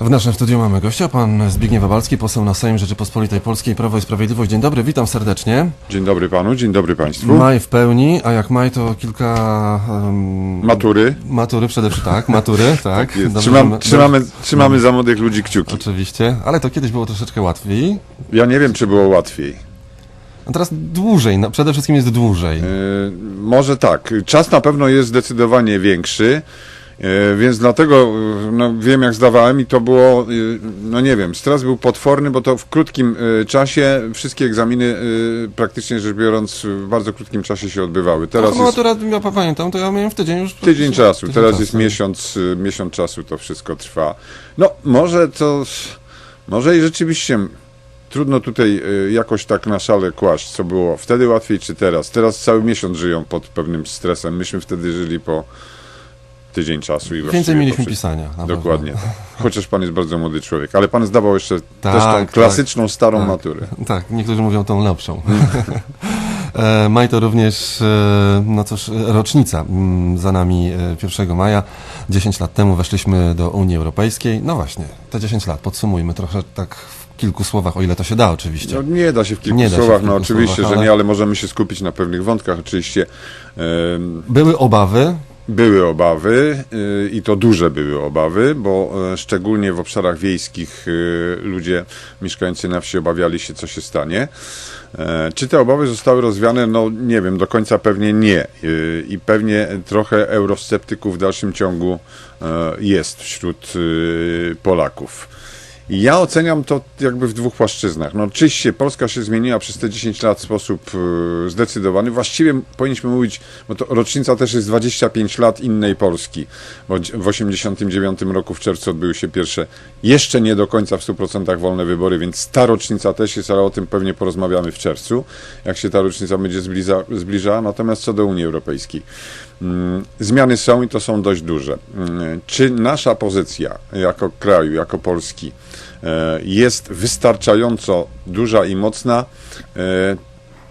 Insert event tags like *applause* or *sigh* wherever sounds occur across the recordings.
W naszym studiu mamy gościa, pan Zbigniew Wabalski, poseł na Sejm Rzeczypospolitej Polskiej, Prawo i Sprawiedliwość. Dzień dobry, witam serdecznie. Dzień dobry panu, dzień dobry państwu. Maj w pełni, a jak maj to kilka... em, Matury. Matury przede wszystkim, tak, matury, *laughs* tak. Dobrze, Trzymam, trzymamy, trzymamy za młodych ludzi kciuki. Oczywiście, ale to kiedyś było troszeczkę łatwiej. Ja nie wiem, czy było łatwiej. A teraz dłużej, no, przede wszystkim jest dłużej. Yy, może tak. Czas na pewno jest zdecydowanie większy. Yy, Więc dlatego yy, no, wiem, jak zdawałem, i to było, yy, no nie wiem, stres był potworny, bo to w krótkim czasie wszystkie egzaminy, praktycznie rzecz biorąc, w bardzo krótkim czasie się odbywały. Teraz no, jest matura, ja pamiętam, to ja miałem w tydzień już... tydzień czasu, tydzień teraz czasu. jest miesiąc, yy, miesiąc czasu, to wszystko trwa. No, może to, może i rzeczywiście trudno tutaj jakoś tak na szale kłaść, co było wtedy łatwiej, czy teraz. Teraz cały miesiąc żyją pod pewnym stresem. Myśmy wtedy żyli po tydzień czasu i właściwie Więcej mieliśmy pisania. Dokładnie. tak. Chociaż pan jest bardzo młody człowiek, ale pan zdawał jeszcze Tak, też tą tak. klasyczną, starą Tak. maturę. *laughs* Tak, niektórzy mówią tą lepszą. *laughs* E, Maj to również, e, no cóż, rocznica mm, za nami e, 1 maja. 10 lat temu weszliśmy do Unii Europejskiej. No właśnie, te 10 lat, podsumujmy trochę tak w kilku słowach, o ile to się da oczywiście. No, nie da się w kilku się w słowach, kilku no oczywiście, słowach, że ale- nie, ale możemy się skupić na pewnych wątkach. Oczywiście Były obawy, Były obawy y, i to duże były obawy, bo e, szczególnie w obszarach wiejskich y, ludzie mieszkający na wsi obawiali się, co się stanie. E, Czy te obawy zostały rozwiane? No nie wiem, do końca pewnie nie. Y, I pewnie trochę eurosceptyków w dalszym ciągu e, jest wśród Polaków. Ja oceniam to jakby w dwóch płaszczyznach. No oczywiście Polska się zmieniła przez te 10 lat w sposób e, zdecydowany. Właściwie powinniśmy mówić, bo to rocznica też jest 25 lat innej Polski, bo w 89 roku w czerwcu odbyły się pierwsze, jeszcze nie do końca w 100% wolne wybory, więc ta rocznica też jest, ale o tym pewnie porozmawiamy w czerwcu, jak się ta rocznica będzie zbliża, zbliżała. Natomiast co do Unii Europejskiej. Mm, Zmiany są i to są dość duże. Mm, Czy nasza pozycja jako kraju, jako Polski e, jest wystarczająco duża i mocna? E,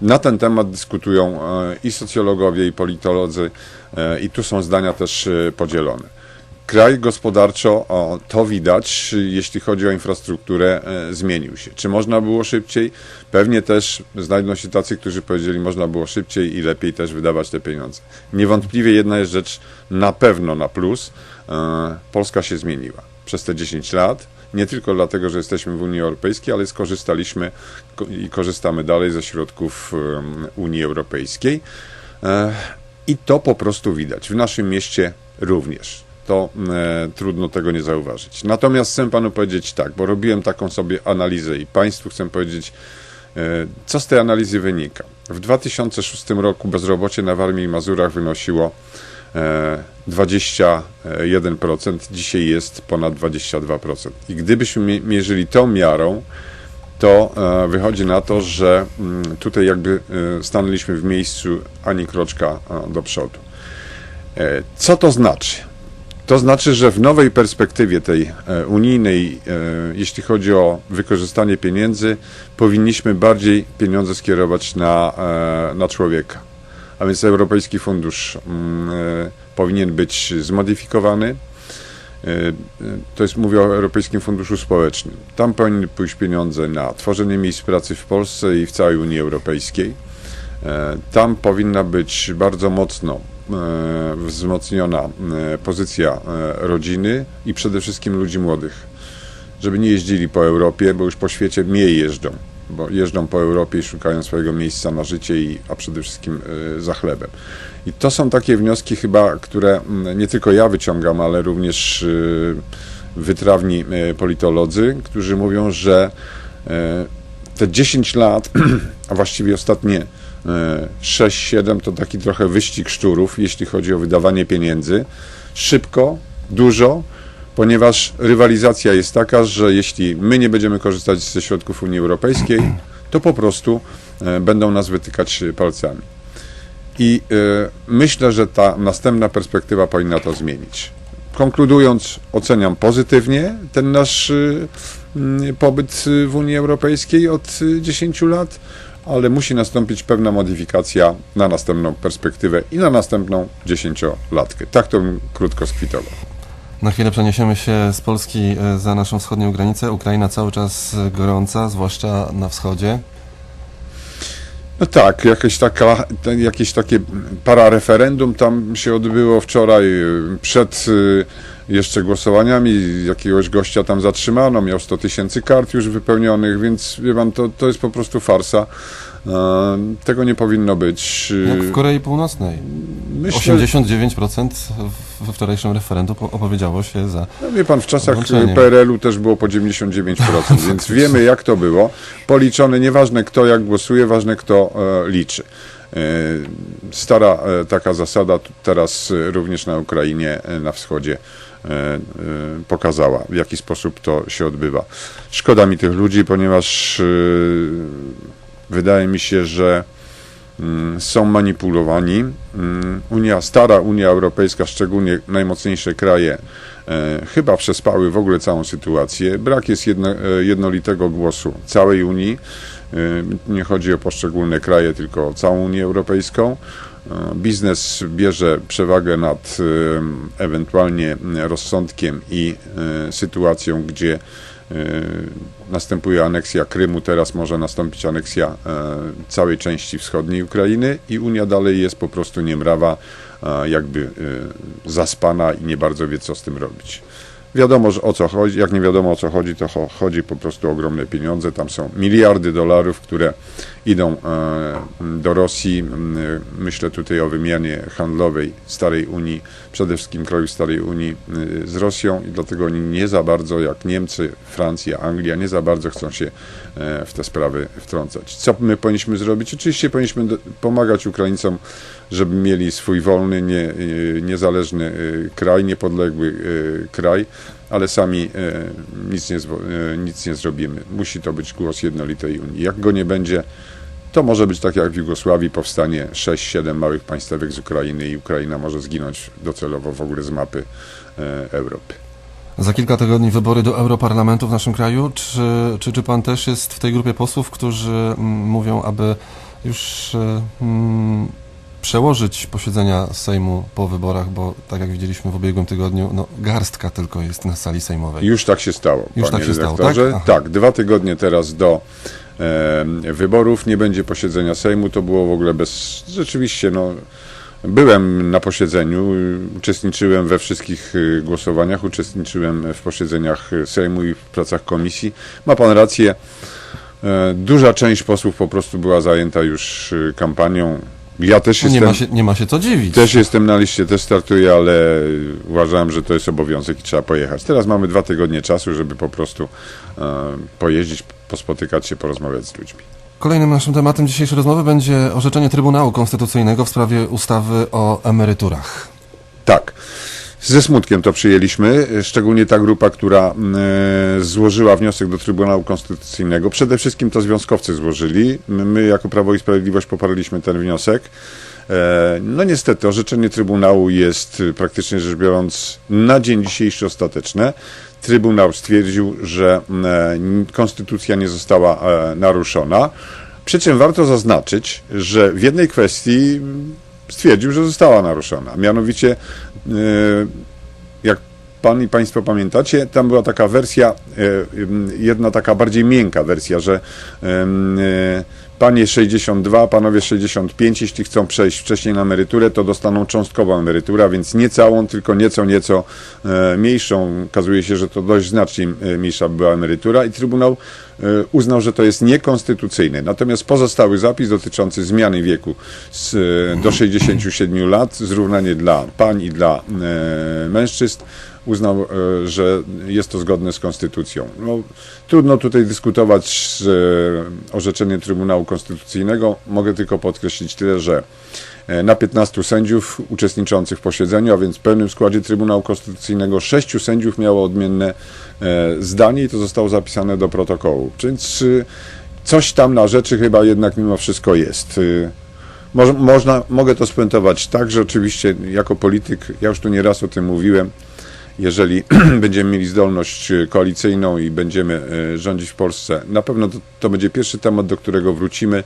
Na ten temat dyskutują e, i socjologowie, i politolodzy, i tu są zdania też podzielone. Kraj gospodarczo, o, to widać, jeśli chodzi o infrastrukturę, e, zmienił się. Czy można było szybciej? Pewnie też znajdą się tacy, którzy powiedzieli, można było szybciej i lepiej też wydawać te pieniądze. Niewątpliwie jedna jest rzecz na pewno na plus. E, Polska się zmieniła przez te 10 lat. Nie tylko dlatego, że jesteśmy w Unii Europejskiej, ale skorzystaliśmy ko- i korzystamy dalej ze środków Unii Europejskiej. E, I to po prostu widać. W naszym mieście również. To e, trudno tego nie zauważyć. Natomiast chcę panu powiedzieć tak, bo robiłem taką sobie analizę i państwu chcę powiedzieć, e, co z tej analizy wynika. W 2006 roku bezrobocie na Warmii i Mazurach wynosiło e, 21%, dzisiaj jest ponad 22%. I gdybyśmy mie- mierzyli tą miarą, to e, wychodzi na to, że mm, tutaj jakby e, stanęliśmy w miejscu ani kroczka do przodu. E, Co to znaczy? To znaczy, że w nowej perspektywie tej e, unijnej, e, jeśli chodzi o wykorzystanie pieniędzy, powinniśmy bardziej pieniądze skierować na, e, na człowieka. A więc Europejski Fundusz mm, powinien być zmodyfikowany. To jest, mówię o Europejskim Funduszu Społecznym. Tam powinny pójść pieniądze na tworzenie miejsc pracy w Polsce i w całej Unii Europejskiej. Tam powinna być bardzo mocno wzmocniona e, pozycja e, rodziny i przede wszystkim ludzi młodych, żeby nie jeździli po Europie, bo już po świecie mniej jeżdżą, bo jeżdżą po Europie i szukają swojego miejsca na życie, i, a przede wszystkim e, za chlebem. I to są takie wnioski chyba, które mm, nie tylko ja wyciągam, ale również e, wytrawni e, politolodzy, którzy mówią, że e, te 10 lat, *clears throat* a właściwie ostatnie e, 6-7 to taki trochę wyścig szczurów, jeśli chodzi o wydawanie pieniędzy. Szybko, dużo, ponieważ rywalizacja jest taka, że jeśli my nie będziemy korzystać ze środków Unii Europejskiej, to po prostu e, będą nas wytykać palcami. I e, myślę, że ta następna perspektywa powinna to zmienić. Konkludując, oceniam pozytywnie ten nasz mm, pobyt w Unii Europejskiej od y, 10 lat, ale musi nastąpić pewna modyfikacja na następną perspektywę i na następną dziesięciolatkę. Tak to bym krótko skwitował. Na chwilę przeniesiemy się z Polski e, za naszą wschodnią granicę. Ukraina cały czas gorąca, zwłaszcza na wschodzie. No tak, jakieś, taka, jakieś takie parareferendum tam się odbyło wczoraj y, przed y, jeszcze głosowaniami. Jakiegoś gościa tam zatrzymano, miał 100 tysięcy kart już wypełnionych, więc wie pan, to, to jest po prostu farsa. E, Tego nie powinno być. Y, Jak w Korei Północnej. Myślę, 89% we wczorajszym referendum po- opowiedziało się za. No wie pan, w czasach Włączenie. PRL-u też było po 99%, *laughs* więc wiemy jak to było. Policzone, nieważne kto jak głosuje, ważne kto e, liczy. E, stara e, taka zasada teraz e, również na Ukrainie, e, na wschodzie e, e, pokazała, w jaki sposób to się odbywa. Szkoda mi tych ludzi, ponieważ e, wydaje mi się, że mm, są manipulowani. Mm, Unia, stara Unia Europejska, szczególnie najmocniejsze kraje, e, chyba przespały w ogóle całą sytuację. Brak jest jedno, e, jednolitego głosu całej Unii. E, Nie chodzi o poszczególne kraje, tylko o całą Unię Europejską. Biznes bierze przewagę nad ewentualnie rozsądkiem i sytuacją, gdzie następuje aneksja Krymu, teraz może nastąpić aneksja e, całej części wschodniej Ukrainy i Unia dalej jest po prostu niemrawa, jakby e, zaspana i nie bardzo wie, co z tym robić. Wiadomo, że o co chodzi, jak nie wiadomo o co chodzi, to cho- chodzi po prostu o ogromne pieniądze. Tam są miliardy dolarów, które idą e, do Rosji. Myślę tutaj o wymianie handlowej Starej Unii, przede wszystkim krajów Starej Unii y, z Rosją i dlatego oni nie za bardzo, jak Niemcy, Francja, Anglia, nie za bardzo chcą się e, w te sprawy wtrącać. Co my powinniśmy zrobić? Oczywiście powinniśmy pomagać Ukraińcom, żeby mieli swój wolny, nie, niezależny kraj, niepodległy kraj, ale sami e, nic nie, e, nic nie zrobimy. Musi to być głos jednolitej Unii. Jak go nie będzie, to może być tak jak w Jugosławii, powstanie 6-7 małych państwek z Ukrainy i Ukraina może zginąć docelowo w ogóle z mapy e, Europy. Za kilka tygodni wybory do Europarlamentu w naszym kraju. Czy, czy, czy pan też jest w tej grupie posłów, którzy mm, mówią, aby już mm, przełożyć posiedzenia Sejmu po wyborach, bo tak jak widzieliśmy w ubiegłym tygodniu, no, garstka tylko jest na sali sejmowej. Już tak się stało, Już panie tak się stało, tak? Aha. tak, dwa tygodnie teraz do e, wyborów, nie będzie posiedzenia Sejmu, to było w ogóle bez... Rzeczywiście, no... Byłem na posiedzeniu, uczestniczyłem we wszystkich y, głosowaniach, uczestniczyłem w posiedzeniach Sejmu i w pracach komisji. Ma pan rację, e, duża część posłów po prostu była zajęta już y, kampanią. Ja też No nie, jestem... ma się, nie ma się co dziwić. Też jestem na liście, też startuję, ale uważałem, że to jest obowiązek i trzeba pojechać. Teraz mamy dwa tygodnie czasu, żeby po prostu e, pojeździć, pospotykać się, porozmawiać z ludźmi. Kolejnym naszym tematem dzisiejszej rozmowy będzie orzeczenie Trybunału Konstytucyjnego w sprawie ustawy o emeryturach. Tak. Ze smutkiem to przyjęliśmy, szczególnie ta grupa, która e, złożyła wniosek do Trybunału Konstytucyjnego. Przede wszystkim to związkowcy złożyli. My, jako Prawo i Sprawiedliwość poparliśmy ten wniosek. E, no niestety, orzeczenie Trybunału jest e, praktycznie rzecz biorąc na dzień dzisiejszy ostateczne. Trybunał stwierdził, że konstytucja nie została naruszona. Przy czym warto zaznaczyć, że w jednej kwestii stwierdził, że została naruszona. Mianowicie, jak pan i państwo pamiętacie, tam była taka wersja, e, jedna taka bardziej miękka wersja, że e, panie 62, panowie 65, jeśli chcą przejść wcześniej na emeryturę, to dostaną cząstkową emeryturę, więc nie całą, tylko nieco, nieco e, mniejszą. Okazuje się, że to dość znacznie e, mniejsza była emerytura i Trybunał e, uznał, że to jest niekonstytucyjne. Natomiast pozostały zapis dotyczący zmiany wieku z, do 67 lat, zrównanie dla pań i dla mężczyzn, uznał, że jest to zgodne z konstytucją. No, trudno tutaj dyskutować z orzeczeniem Trybunału Konstytucyjnego. Mogę tylko podkreślić tyle, że e, na 15 sędziów uczestniczących w posiedzeniu, a więc w pełnym składzie Trybunału Konstytucyjnego, sześciu sędziów miało odmienne e, zdanie i to zostało zapisane do protokołu. Więc y, coś tam na rzeczy chyba jednak mimo wszystko jest. Y, Moż, można, mogę to spuentować tak, że oczywiście jako polityk, ja już tu nieraz o tym mówiłem, jeżeli *clears throat* będziemy mieli zdolność e, koalicyjną i będziemy e, rządzić w Polsce, na pewno to, to będzie pierwszy temat, do którego wrócimy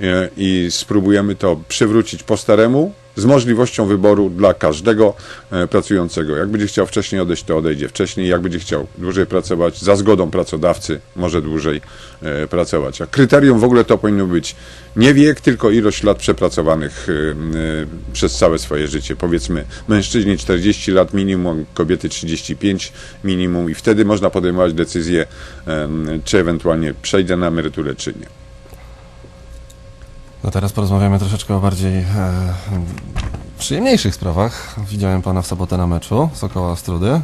e, i spróbujemy to przywrócić po staremu, z możliwością wyboru dla każdego e, pracującego. Jak będzie chciał wcześniej odejść, to odejdzie wcześniej. Jak będzie chciał dłużej pracować, za zgodą pracodawcy, może dłużej e, pracować. A kryterium w ogóle to powinno być nie wiek, tylko ilość lat przepracowanych e, przez całe swoje życie. Powiedzmy, mężczyźni 40 lat minimum, kobiety 35 minimum i wtedy można podejmować decyzję, czy ewentualnie przejdę na emeryturę, czy nie. No teraz porozmawiamy troszeczkę o bardziej e, przyjemniejszych sprawach. Widziałem pana w sobotę na meczu Sokoła Ostrudy.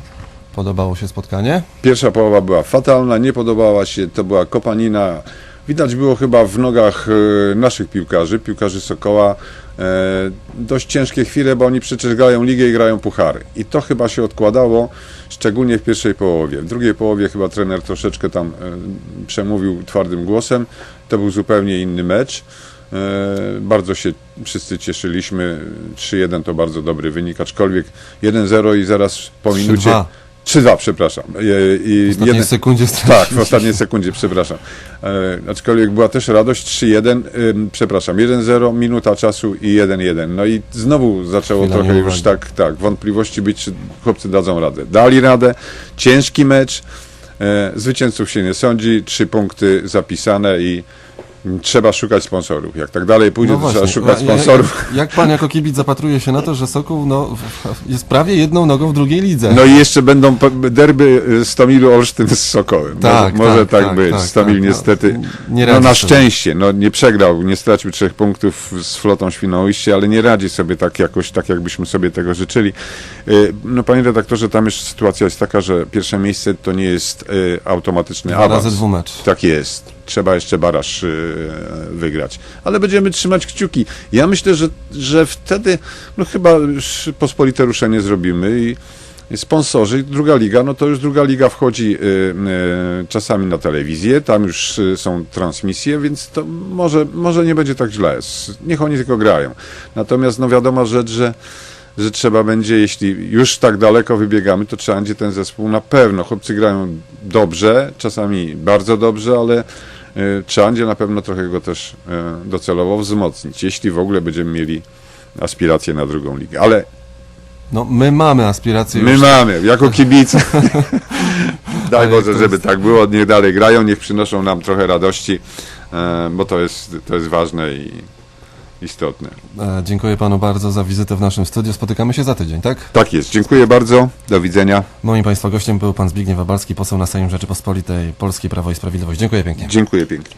Podobało się spotkanie? Pierwsza połowa była fatalna, nie podobała się, to była kopanina. Widać było chyba w nogach e, naszych piłkarzy, piłkarzy Sokoła, e, dość ciężkie chwile, bo oni przecież grają ligę i grają puchary. I to chyba się odkładało, szczególnie w pierwszej połowie. W drugiej połowie chyba trener troszeczkę tam e, przemówił twardym głosem. To był zupełnie inny mecz. E, Bardzo się wszyscy cieszyliśmy. 3-1 to bardzo dobry wynik, aczkolwiek 1-0 i zaraz po minucie. 3-2. 3-2, przepraszam. I, i W ostatniej jeden- sekundzie tak, w straciliśmy. ostatniej sekundzie, przepraszam. E, aczkolwiek była też radość 3-1, ym, przepraszam, 1-0, minuta czasu i 1-1. No i znowu zaczęło Chwila trochę już tak, tak, wątpliwości być, czy chłopcy dadzą radę. Dali radę, ciężki mecz, e, zwycięzców się nie sądzi, trzy punkty zapisane i trzeba szukać sponsorów. Jak tak dalej pójdzie, to trzeba szukać sponsorów. Jak, jak pan jako kibic zapatruje się na to, że Sokół no, jest prawie jedną nogą w drugiej lidze? No i jeszcze będą derby y, Stomilu Olsztyn z Sokołem. Tak, może, może tak, tak, tak, być. tak, Stomil tak, no. niestety, Nie no radzi na szczęście, no nie przegrał, nie stracił trzech punktów z flotą Świnoujście, ale nie radzi sobie tak jakoś, tak jakbyśmy sobie tego życzyli. Y, No panie redaktorze, tam już sytuacja jest taka, że pierwsze miejsce to nie jest y, automatyczny Dwa awans. razy dwumecz. Tak jest. Trzeba jeszcze baraż y, wygrać. Ale będziemy trzymać kciuki. Ja myślę, że, że wtedy no chyba już pospolite ruszenie zrobimy i sponsorzy, druga liga, no to już druga liga wchodzi y, y, czasami na telewizję, tam już są transmisje, więc to może, może nie będzie tak źle. Niech oni tylko grają. Natomiast no wiadoma rzecz, że że trzeba będzie, jeśli już tak daleko wybiegamy, to trzeba będzie ten zespół na pewno. Chłopcy grają dobrze, czasami bardzo dobrze, ale trzeba będzie na pewno trochę go też y, docelowo wzmocnić, jeśli w ogóle będziemy mieli aspiracje na drugą ligę. Ale No my mamy aspiracje my już. mamy, jako kibice. *laughs* Daj Boże, żeby tak było, niech dalej grają, niech przynoszą nam trochę radości, e, bo to jest, to jest ważne i istotne. E, dziękuję panu bardzo za wizytę w naszym studiu. Spotykamy się za tydzień, tak? Tak jest, dziękuję bardzo, do widzenia. Moim państwa gościem był pan Zbigniew Wabalski, poseł na Sejm Rzeczypospolitej Polskiej Prawo i Sprawiedliwość. Dziękuję pięknie. Dziękuję pięknie.